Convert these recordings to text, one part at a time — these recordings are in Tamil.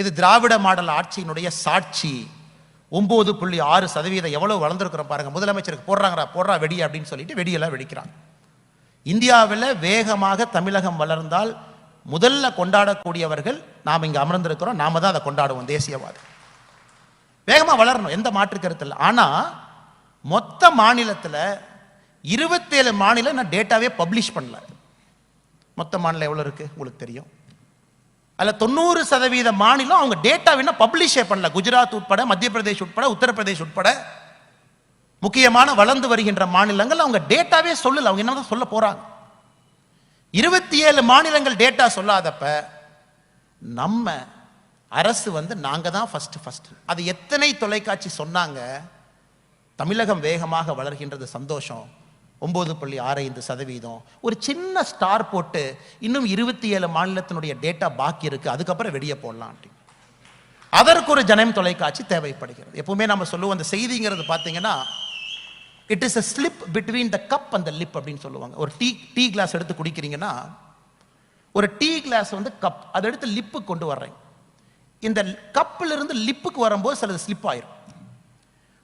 இது திராவிட மாடல் ஆட்சியினுடைய சாட்சி. ஒம்பது புள்ளி ஆறு சதவீதம் எவ்வளவு வளர்ந்துருக்குறோம் பாருங்க. முதலமைச்சருக்கு போடுறாங்கடா போடுறா வெடி அப்படின்னு சொல்லிட்டு வெடியெல்லாம் வெடிக்கிறாங்க. இந்தியாவில் வேகமாக தமிழகம் வளர்ந்தால் முதல்ல கொண்டாடக்கூடியவர்கள் நாம் இங்கே அமர்ந்திருக்கிறோம். நாம தான் அதை கொண்டாடுவோம் தேசியவாதி. வேகமாக வளரணும் எந்த மாற்று கருத்து இல்லை. ஆனால் மொத்த மாநிலத்தில் இருபத்தேழு மாநிலம் நான் டேட்டாவே பப்ளிஷ் பண்ணல. மொத்த மாநிலம் எவ்வளோ இருக்குது உங்களுக்கு தெரியும். அதில் தொண்ணூறு சதவீத மாநிலம் அவங்க டேட்டா வேணா பப்ளிஷே பண்ணல. குஜராத் உட்பட மத்திய பிரதேஷ் உட்பட உத்தரப்பிரதேஷ் உட்பட. முக்கியமான வளர்ந்து வருகின்ற மாநிலங்கள் அவங்க டேட்டாவே சொல்லல. அவங்க என்னதான் சொல்ல போறாங்க? இருபத்தி ஏழு மாநிலங்கள் டேட்டா சொல்லாதப்ப நம்ம அரசு வந்து நாங்கள் தான் ஃபஸ்ட்டு ஃபஸ்ட்டு அது எத்தனை தொலைக்காட்சி சொன்னாங்க? தமிழகம் வேகமாக வளர்கின்றது சந்தோஷம். ஒம்பது புள்ளி ஆறு ஐந்து சதவீதம். ஒரு சின்ன ஸ்டார் போட்டு இன்னும் இருபத்தி ஏழு மாநிலத்தினுடைய டேட்டா பாக்கி இருக்குது அதுக்கப்புறம் வெளியே போடலாம் அப்படின்னு அதற்கு ஒரு ஜனம் தொலைக்காட்சி தேவைப்படுகிறது. எப்பவுமே நம்ம சொல்லுவோம் அந்த செய்திங்கிறது பார்த்தீங்கன்னா it is a slip between the cup அந்த லிப் அப்படின்னு சொல்லுவாங்க. ஒரு டீ டீ கிளாஸ் எடுத்து குடிக்கிறீங்கன்னா ஒரு டீ கிளாஸ் வந்து கப் அதை எடுத்து லிப்பு கொண்டு வர்றேன். இந்த கப்பில் இருந்து லிப்புக்கு வரும்போது சிலது ஸ்லிப் ஆயிரும்.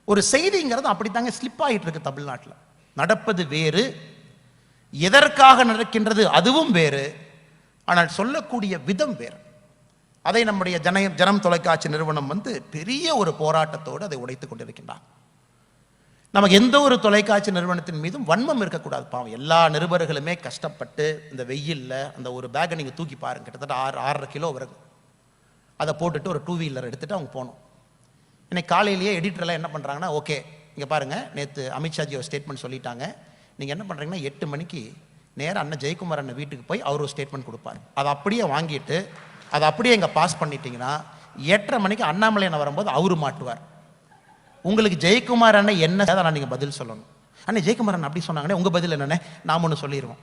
ஒரு செய்திங்கிறது அப்படித்தாங்க ஸ்லிப் ஆகிட்டு இருக்கு தமிழ்நாட்டில். நடப்பது வேறு எதற்காக நடக்கின்றது அதுவும் வேறு ஆனால் சொல்லக்கூடிய விதம் வேறு. அதை நம்முடைய ஜன ஜனம் தொலைக்காட்சி நிறுவனம் வந்து பெரிய ஒரு போராட்டத்தோடு அதை உடைத்து கொண்டிருக்கின்றான். நமக்கு எந்த ஒரு தொலைக்காட்சி நிறுவனத்தின் மீதும் வன்மம் இருக்கக்கூடாது. பாவம் எல்லா நிருபர்களுமே கஷ்டப்பட்டு இந்த வெயில்ல அந்த ஒரு பேக்கை நீங்கள் தூக்கி பாருங்க கிட்டத்தட்ட ஆறு ஆறரை கிலோ வரும் அதை போட்டுட்டு ஒரு டூ வீலர் எடுத்துகிட்டு அவங்க போனோம் இன்னைக்கு காலையிலேயே எடிட்டர்லாம் என்ன பண்ணுறாங்கன்னா ஓகே இங்கே பாருங்கள் நேற்று அமித்ஷாஜி ஒரு ஸ்டேட்மெண்ட் சொல்லிட்டாங்க. நீங்கள் என்ன பண்ணுறீங்கன்னா எட்டு மணிக்கு நேராக அண்ணன் ஜெயக்குமார் அண்ணன் வீட்டுக்கு போய் அவர் ஒரு ஸ்டேட்மெண்ட் கொடுப்பார். அதை அப்படியே வாங்கிட்டு அதை அப்படியே இங்கே பாஸ் பண்ணிட்டீங்கன்னா எட்டரை மணிக்கு அண்ணாமலை அண்ணன் வரும்போது அவரு மாட்டுவார். உங்களுக்கு ஜெயக்குமார் அண்ணன் என்ன அதை நீங்கள் பதில் சொல்லணும். அண்ணே ஜெயக்குமார் அண்ணன் அப்படி சொன்னாங்கன்னே உங்கள் பதில் என்னென்ன நாம் ஒன்று சொல்லிடுவோம்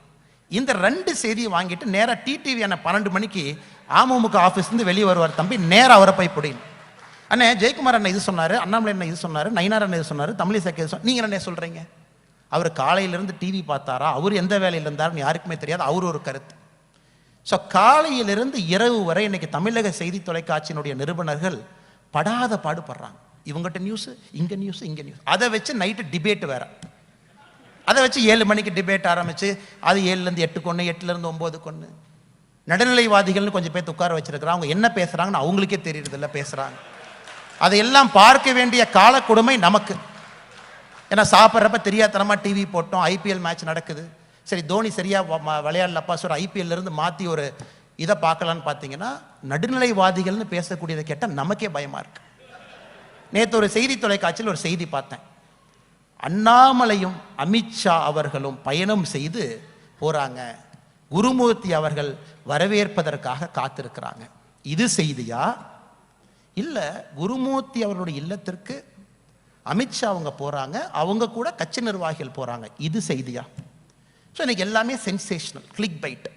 இந்த ரெண்டு செய்தியை வாங்கிட்டு நேராக டிடிவி அண்ணன் பன்னெண்டு மணிக்கு அமமுக ஆஃபீஸ்லேருந்து வெளியே வருவார் தம்பி நேராக அவரை போய் பிடிக்கணும் அண்ணே ஜெயக்குமார் அண்ணன் இது சொன்னார் அண்ணாமலை அண்ணன் இது சொன்னார் நயினார் அண்ணன் இது சொன்னார் தமிழிசை இது சொன்னார். நீங்கள் என்ன சொல்கிறீங்க அவர் காலையிலேருந்து டிவி பார்த்தாரா? அவர் எந்த வேலையில் இருந்தாருன்னு யாருக்குமே தெரியாது. அவர் ஒரு கருத்து. ஸோ காலையிலிருந்து இரவு வரை இன்னைக்கு தமிழக செய்தி தொலைக்காட்சியினுடைய நிறுவனர்கள் படாத பாடுபடுறாங்க. இவங்ககிட்ட நியூஸ் இங்கே நியூஸ் இங்கே நியூஸ் அதை வச்சு நைட்டு டிபேட் வேற. அதை வச்சு ஏழு மணிக்கு டிபேட் ஆரம்பித்து அது ஏழுலேருந்து எட்டு கொன்று எட்டுலேருந்து ஒம்பது கொன்று நடுநிலைவாதிகள்னு கொஞ்சம் பேர் உட்கார வச்சிருக்கிறாங்க. அவங்க என்ன பேசுகிறாங்கன்னு அவங்களுக்கே தெரியறதில்ல பேசுகிறாங்க அதையெல்லாம் பார்க்க வேண்டிய கால கொடுமை நமக்கு. ஏன்னா சாப்பிட்றப்ப தெரியாதனமா டிவி போட்டோம் ஐபிஎல் மேட்ச் நடக்குது. சரி தோனி சரியா விளையாடலப்பா சொல்ற ஐபிஎல்ல இருந்து மாத்தி ஒரு இதை பார்க்கலான்னு பார்த்தீங்கன்னா நடுநிலைவாதிகள்னு பேசக்கூடியதை கேட்டால் நமக்கே பயமா இருக்கு. நேற்று ஒரு செய்தி தொலைக்காட்சியில் ஒரு செய்தி பார்த்தேன். அண்ணாமலையும் அமித்ஷா அவர்களும் பயணம் செய்து போறாங்க. குருமூர்த்தி அவர்கள் வரவேற்பதற்காக காத்திருக்கிறாங்க. இது செய்தியா? இல்லை குருமூர்த்தி அவர்களுடைய இல்லத்திற்கு அமித்ஷா அவங்க போகிறாங்க அவங்க கூட கட்சி நிர்வாகிகள் போகிறாங்க இது செய்தியா? ஸோ இன்னைக்கு எல்லாமே சென்சேஷனல் கிளிக் பைட்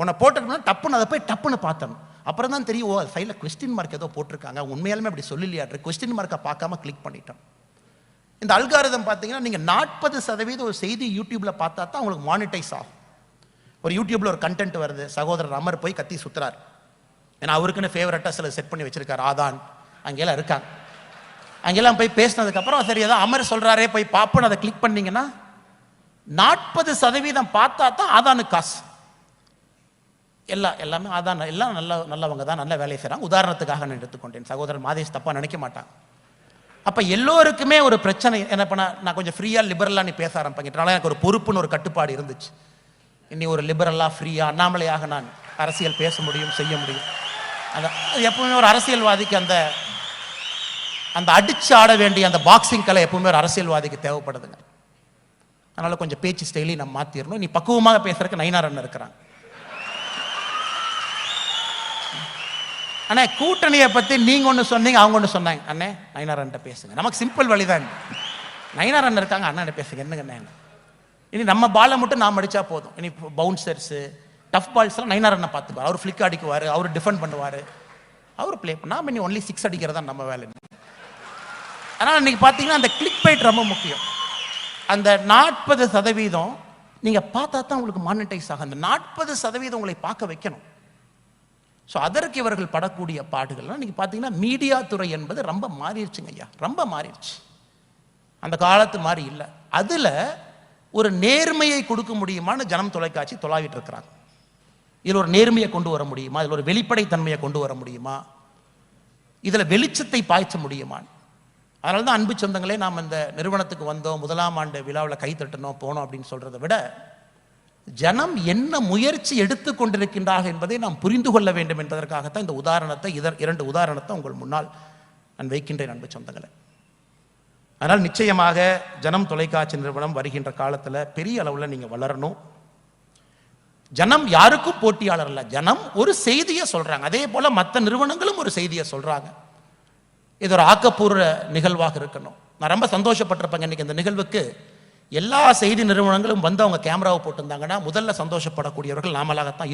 உன்னை போட்டிருக்கனா டப்புன்னு அதை போய் டப்புன்னு பார்த்தணும். அப்புறம் தான் தெரியும் ஓ சைடில் கொஸ்டின் மார்க் ஏதோ போட்டிருக்காங்க. உண்மையாலுமே அப்படி சொல்லலையாட்ரு கொஸ்டின் மார்க்கை பார்க்காம கிளிக் பண்ணிட்டோம். இந்த அல்காரிதம் பார்த்தீங்கன்னா நீங்கள் நாற்பது சதவீதம் ஒரு செய்தி யூடியூப்பில் பார்த்தா தான் உங்களுக்கு மானிட்டைஸ் ஆகும். ஒரு யூடியூப்பில் ஒரு கண்டென்ட் வருது சகோதரர் அமர் போய் கத்தி சுற்றுறாரு ஏன்னா அவருக்குன்னு ஃபேவரட்டாக சில செட் பண்ணி வச்சிருக்காரு. ஆதான். அங்கெல்லாம் இருக்காங்க. அங்கெல்லாம் போய் பேசினதுக்கப்புறம் சரி ஏதோ அமர் சொல்கிறாரே போய் பார்ப்போன்னு அதை கிளிக் பண்ணிங்கன்னா நாற்பது சதவீதம் பார்த்தா தான் ஆதானுக்கு காசு. எல்லாம் எல்லாமே அதான் எல்லாம் நல்ல நல்லவங்க தான் நல்ல வேலையை செய்கிறாங்க உதாரணத்துக்காக நான் எடுத்துக்கொண்டேன். சகோதரர் மாதேஷ் தப்பாக நினைக்க மாட்டாங்க. அப்போ எல்லோருக்குமே ஒரு பிரச்சனை என்ன பண்ண நான் கொஞ்சம் ஃப்ரீயாக லிபரலாக நீ பேச ஆரம்பிக்கிறனால எனக்கு ஒரு பொறுப்புன்னு ஒரு கட்டுப்பாடு இருந்துச்சு. இனி ஒரு லிபரலாக ஃப்ரீயாக அண்ணாமலையாக நான் அரசியல் பேச முடியும் செய்ய முடியும். அது எப்பவுமே ஒரு அரசியல்வாதிக்கு அந்த அந்த அடிச்சு ஆட வேண்டிய அந்த பாக்ஸிங் கலை எப்பவுமே ஒரு அரசியல்வாதிக்கு தேவைப்படுதுங்க. அதனால கொஞ்சம் பேச்சு ஸ்டைலையும் நம்ம மாத்திரணும். நீ பக்குவமாக பேசுறதுக்கு நயினார் அண்ணன் இருக்கிறாங்க. அண்ணே கூட்டணியை பத்தி நீங்க ஒன்று சொன்னீங்க அவங்க ஒன்று சொன்னாங்க. அண்ணே நயினாரன்ட்ட பேசுங்க. நமக்கு சிம்பிள் வழிதான் நயினாரன் இருக்காங்க அண்ணன் பேசுங்க. என்னங்க இனி நம்ம பாலை மட்டும் நாம் அடிச்சா போதும். இனி பவுன்சர்ஸு டஃப் பால்ஸ்லாம் நயினாரண்ணை பார்த்துக்குவார் அவர் ஃப்ளிக் அடிக்குவார் அவர் டிஃபெண்ட் பண்ணுவார். அவர் ப்ளே பண்ணா இனி ஒன்லி சிக்ஸ் அடிக்கிறது தான் நம்ம வேலை ஆனால் இன்னைக்கு பார்த்தீங்கன்னா அந்த கிளிக் பைட் ரொம்ப முக்கியம். அந்த நாற்பது சதவீதம் நீங்கள் பார்த்தா தான் உங்களுக்கு மானிட்டைஸ் ஆகும். அந்த நாற்பது சதவீதம் உங்களை பார்க்க வைக்கணும். ஸோ அதற்கு இவர்கள் படக்கூடிய பாடுகள்லாம் நீங்கள் பார்த்தீங்கன்னா மீடியா துறை என்பது ரொம்ப மாறிடுச்சுங்க ஐயா. ரொம்ப மாறிடுச்சு. அந்த காலத்து மாதிரி இல்லை. அதில் ஒரு நேர்மையை கொடுக்க முடியுமான்னு ஜனம் தொலைக்காட்சி தொலாவிட்டு இருக்கிறாங்க. இதில் ஒரு நேர்மையை கொண்டு வர முடியுமா? இதில் ஒரு வெளிப்படைத்தன்மையை கொண்டு வர முடியுமா? இதில் வெளிச்சத்தை பாய்ச்ச முடியுமா? அதனால தான் அன்பு சொந்தங்களே நாம் இந்த நிறுவனத்துக்கு வந்தோம் முதலாம் ஆண்டு விழாவில் கை தட்டணும் போனோம் அப்படின்னு சொல்கிறத விட ஜனம் என்ன முயற்சி எடுத்து கொண்டிருக்கின்றார்கள் என்பதை நாம் புரிந்து கொள்ள வேண்டும் என்பதற்காகத்தான் இந்த உதாரணத்தை இதர் இரண்டு உதாரணத்தை உங்கள் முன்னால் நான் வைக்கின்றேன் அன்பு சொந்தங்களை. அதனால் நிச்சயமாக ஜனம் தொலைக்காட்சி நிறுவனம் வருகின்ற காலத்தில் பெரிய அளவில் நீங்கள் வளரணும். ஜனம் யாருக்கும் போட்டியாளர் இல்லை. ஜனம் ஒரு செய்தியை சொல்றாங்க. அதே போல மற்ற நிறுவனங்களும் ஒரு செய்தியை சொல்றாங்க. இது ஒரு ஆக்கப்பூர்வ நிகழ்வாக இருக்கணும். நான் ரொம்ப சந்தோஷப்பட்டிருப்பேங்க இன்னைக்கு இந்த நிகழ்வுக்கு. எல்லா செய்தி நிறுவனங்களும் வந்து அவங்க கேமராவை போட்டிருந்தாங்கன்னா முதல்ல சந்தோஷப்படக்கூடியவர்கள் நாமளாகத்தான்